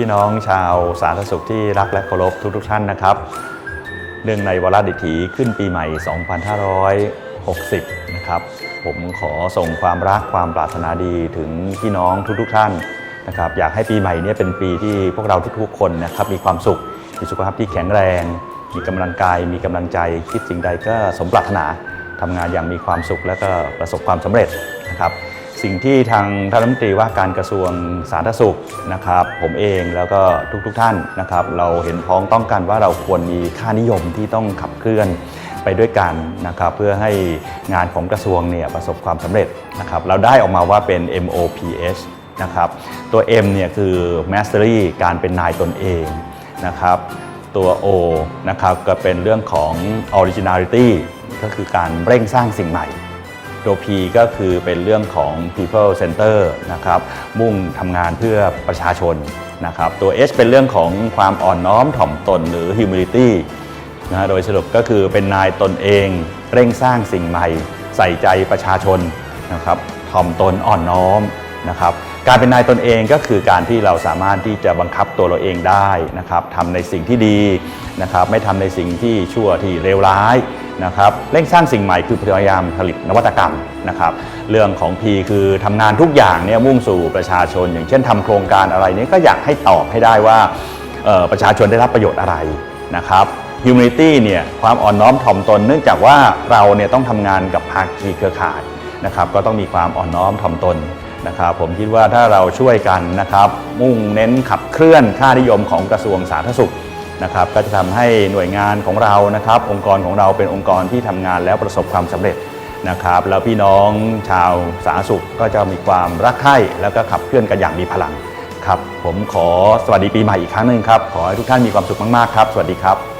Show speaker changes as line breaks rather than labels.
พี่น้องชาวสาธารณสุขที่รักและเคารพทุกๆท่านนะครับเนื่องในวาระดิถีขึ้นปีใหม่ 2560 นะครับ ผมขอส่งความรักความปรารถนาดีถึงพี่น้องทุกๆท่านนะครับ อยากให้ปีใหม่เนี้เป็นปีที่พวกเราทุกๆคนนะครับมีความสุข มีสุขภาพที่แข็งแรง มีกำลังกาย มีกำลังใจ คิดสิ่งใดก็สมปรารถนาทำงานอย่างมีความสุขและก็ประสบความสำเร็จนะครับ สิ่งที่ทางท่านรัฐมนตรีว่าการกระทรวงสาธารณสุขนะครับ ผมเองแล้วก็ทุกๆทท่านนะครับ เราเห็นพ้องต้องกันว่าเราควรมีค่านิยมที่ต้องขับเคลื่อนไปด้วยกันนะครับ เพื่อให้งานของกระทรวงเนี่ยประสบความสำเร็จนะครับ เราได้ออกมาว่าเป็น MOPH นะครับตัว M เนี่ยคือ Mastery การเป็นนายตนเองนะครับตัว O นะครับก็เป็นเรื่องของ Originality ก็คือการเร่งสร้างสิ่งใหม่ ตัว P ก็คือเป็นเรื่องของ people center นะครับ มุ่งทำงานเพื่อประชาชนนะครับ ตัว H เป็นเรื่องของความอ่อนน้อมถ่อมตนหรือ humility นะฮะโดยสรุปก็คือเป็นนายตนเองเร่งสร้างสิ่งใหม่ ใส่ใจประชาชนนะครับถ่อมตนอ่อนน้อมนะครับการเป็นนายตนเองก็คือการที่เราสามารถที่จะบังคับตัวเราเองได้นะครับทำในสิ่งที่ดีนะครับไม่ทำในสิ่งที่ชั่วที่เลวร้าย นะครับเร่งสร้างสิ่งใหม่คือพยายามผลิตนวัตกรรมนะครับเรื่องของ P คือทำงานทุกอย่างเนี่ยมุ่งสู่ประชาชน อย่างเช่นทำโครงการอะไรนี้ก็อยากให้ตอบให้ได้ว่าประชาชนได้รับประโยชน์อะไรนะครับ Humility เนี่ยความอ่อนน้อมถ่อมตน เนื่องจากว่าเราเนี่ยต้องทำงานกับภาคีเครือข่ายนะครับก็ต้องมีความอ่อนน้อมถ่อมตนนะครับผมคิดว่าถ้าเราช่วยกันนะครับมุ่งเน้นขับเคลื่อนค่านิยมของกระทรวงสาธารณสุข นะครับก็จะทำให้หน่วยงานของเรานะครับ องค์กรของเราเป็นองค์กรที่ทำงานแล้วประสบความสำเร็จนะครับ แล้วพี่น้องชาวสาธารณสุขก็จะมีความรักใคร่แล้วก็ขับเคลื่อนกันอย่างมีพลังครับ ผมขอสวัสดีปีใหม่อีกครั้งหนึ่งครับ ขอให้ทุกท่านมีความสุขมากๆครับ สวัสดีครับ